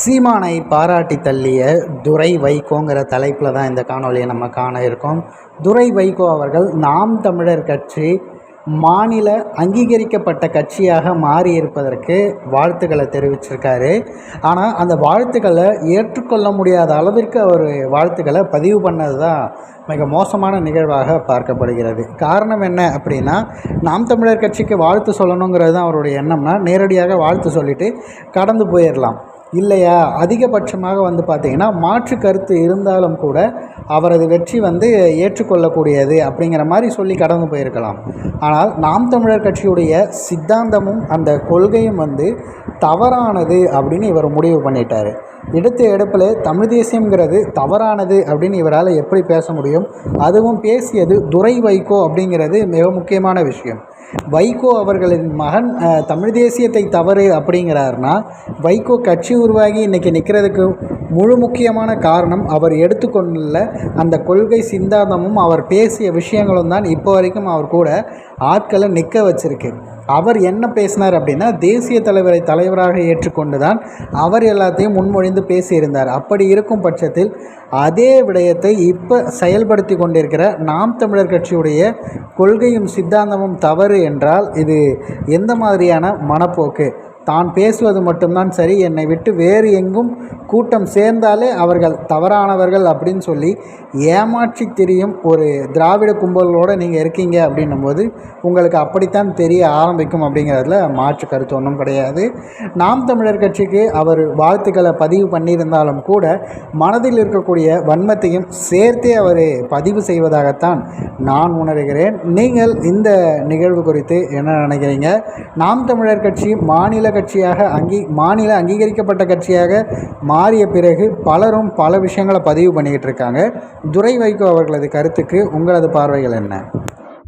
சீமானை பாராட்டி தள்ளிய துரை வைகோங்கிற தலைப்பில் தான் இந்த காணொலியை நம்ம காண இருக்கோம். துரை வைகோ அவர்கள் நாம் தமிழர் கட்சி மாநில அங்கீகரிக்கப்பட்ட கட்சியாக மாறி இருப்பதற்கு வாழ்த்துக்களை தெரிவிச்சிருக்காரு. ஆனால் அந்த வாழ்த்துக்களை ஏற்றுக்கொள்ள முடியாத அளவிற்கு அவர் வாழ்த்துக்களை பதிவு பண்ணது தான் மிக மோசமான நிகழ்வாக பார்க்கப்படுகிறது. காரணம் என்ன அப்படின்னா நாம் தமிழர் கட்சிக்கு வாழ்த்து சொல்லணுங்கிறது தான் அவருடைய எண்ணம்னா நேரடியாக வாழ்த்து சொல்லிவிட்டு கடந்து போயிடலாம் இல்லையா? அதிகபட்சமாக வந்து பார்த்திங்கன்னா மாற்று கருத்து இருந்தாலும் கூட அவரது வெற்றி வந்து ஏற்றுக்கொள்ளக்கூடியது அப்படிங்கிற மாதிரி சொல்லி கடந்து போயிருக்கலாம். ஆனால் நாம் தமிழர் கட்சியுடைய சித்தாந்தமும் அந்த கொள்கையும் வந்து தவறானது அப்படின்னு இவர் முடிவு பண்ணிட்டார். எடுத்த எடுப்பில் தமிழ் தேசியங்கிறது தவறானது அப்படின்னு இவரால் எப்படி பேச முடியும்? அதுவும் பேசியது துரை வைகோ அப்படிங்கிறது மிக முக்கியமான விஷயம். வைகோ அவர்களின் மகன் தமிழ் தேசியத்தை தவறு அப்படிங்கிறாருனா வைகோ கட்சி உருவாகி இன்றைக்கி நிற்கிறதுக்கு முழு முக்கியமான காரணம் அவர் எடுத்துக்கொண்டுள்ள அந்த கொள்கை சிந்தாந்தமும் அவர் பேசிய விஷயங்களும் தான் இப்போ வரைக்கும் அவர் கூட ஆட்களை நிற்க வச்சிருக்கு. அவர் என்ன பேசினார் அப்படின்னா தேசிய தலைவரை தலைவராக ஏற்றுக்கொண்டு தான் அவர் எல்லாத்தையும் முன்மொழிந்து பேசியிருந்தார். அப்படி இருக்கும் பட்சத்தில் அதே விடயத்தை இப்போ செயல்படுத்தி கொண்டிருக்கிற நாம் தமிழர் கட்சியுடைய கொள்கையும் சித்தாந்தமும் தவறு என்றால் இது எந்த மாதிரியான மனப்போக்கு? தான் பேசுவது மட்டும்தான் சரி. என்னை விட்டு வேறு எங்கும் கூட்டம் சேர்ந்தாலே அவர்கள் தவறானவர்கள் அப்படின்னு சொல்லி ஏமாற்றி தெரியும் ஒரு திராவிட கும்பலோடு நீங்கள் இருக்கீங்க அப்படின்னும்போது உங்களுக்கு அப்படித்தான் தெரிய ஆரம்பிக்கும் அப்படிங்கிறதுல மாற்று கருத்து ஒன்றும் கிடையாது. நாம் தமிழர் கட்சிக்கு அவர் வாழ்த்துக்களை பதிவு பண்ணியிருந்தாலும் கூட மனதில் இருக்கக்கூடிய வன்மத்தையும் சேர்த்தே அவர் பதிவு செய்வதாகத்தான் நான் உணர்கிறேன். நீங்கள் இந்த நிகழ்வு குறித்து என்ன நினைக்கிறீங்க? நாம் தமிழர் கட்சி மாநில கட்சியாக அங்கீ மாநில அங்கீகரிக்கப்பட்ட கட்சியாக மாறிய பிறகு பலரும் பல விஷயங்களை பதிவு பண்ணிக்கிட்டு இருக்காங்க. துரை வைகோ அவர்களது கருத்துக்கு உங்களது பார்வைகள் என்ன?